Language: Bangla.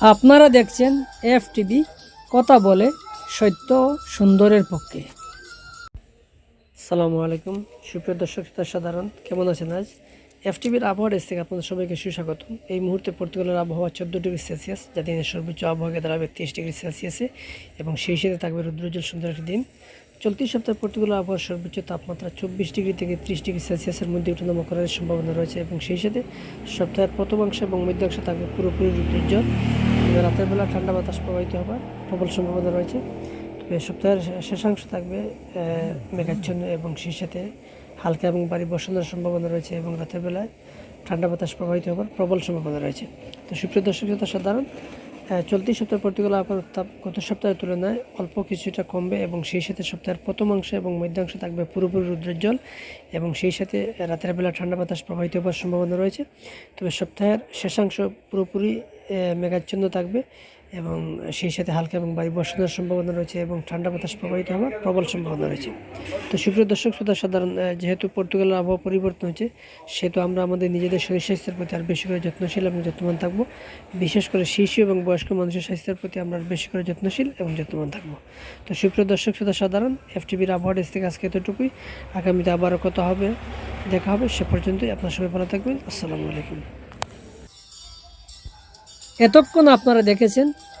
আপনারা দেখছেন এফ টিভি কথা বলে সত্য সুন্দরের পক্ষে। সালামু আলাইকুম, সুপ্রিয় দর্শক, সাধারণ, কেমন আছেন আজ? এফ টিভির আবহাওয়া ডেস্ক থেকে আপনাদের সবাইকে সুস্বাগত এই মুহূর্তে পর্তুগালের আবহাওয়া চোদ্দ ডিগ্রি সেলসিয়াস যা দিনের সর্বোচ্চ আবহাওয়া দাঁড়াবে তেইশ ডিগ্রি সেলসিয়াসে, এবং সেই সাথে থাকবে রুদ্রোজ্জ্বল সুন্দর একটি দিন। চলতি সপ্তাহে পর্তুগালের আবহাওয়ার সর্বোচ্চ তাপমাত্রা চব্বিশ ডিগ্রি থেকে ত্রিশ ডিগ্রি সেলসিয়াসের মধ্যে উঠানামা করার সম্ভাবনা রয়েছে এবং সেই সাথে সপ্তাহের প্রথমাংশ এবং মধ্যাংশ থাকবে পুরোপুরি এবং রাতের বেলা ঠান্ডা বাতাস প্রবাহিত হবার প্রবল সম্ভাবনা রয়েছে। তবে সপ্তাহের শেষাংশ থাকবে মেঘাচ্ছন্ন এবং সেই সাথে হালকা এবং বাড়ি বসানোর সম্ভাবনা রয়েছে এবং রাতের বেলায় ঠান্ডা বাতাস প্রবাহিত হবার প্রবল সম্ভাবনা রয়েছে। তো সুপ্রিয় দর্শক সাধারণ চলতি সপ্তাহের প্রতিকূল আবহাওয়ার তাপ গত সপ্তাহের তুলনায় অল্প কিছুটা কমবে এবং সেই সাথে সপ্তাহের প্রথম অংশ এবং মধ্যাংশ থাকবে পুরোপুরি রুদ্রোজ্জ্বল এবং সেই সাথে রাতের বেলা ঠান্ডা বাতাস প্রবাহিত হওয়ার সম্ভাবনা রয়েছে। তবে সপ্তাহের শেষাংশ পুরোপুরি মেঘাচ্ছন্ন থাকবে এবং সেই সাথে হালকা এবং বায়ু বর্ষণের সম্ভাবনা রয়েছে এবং ঠান্ডা বাতাস প্রবাহিত হওয়ার প্রবল সম্ভাবনা রয়েছে। তো সুপ্রিয় দর্শক, শ্রোতা, সাধারণ যেহেতু পর্তুগালের আবহাওয়া পরিবর্তন হয়েছে, সেহেতু আমরা আমাদের নিজেদের শরীর স্বাস্থ্যের প্রতি আর বেশি করে যত্নশীল এবং যত্নবান থাকব। বিশেষ করে শিশু এবং বয়স্ক মানুষের স্বাস্থ্যের প্রতি আমরা বেশি করে যত্নশীল এবং যত্নবান থাকব। তো সুপ্রিয় দর্শক, শ্রোতা, সাধারণ, এফটিভির আবহাওয়া ডেস্ক থেকে আজকে এতটুকুই। আগামীতে আবারও কত হবে, দেখা হবে, সে পর্যন্তই। আপনার সবাই ভালো থাকবেন। আসসালামু আলাইকুম। এতক্ষণ আপনারা দেখেছেন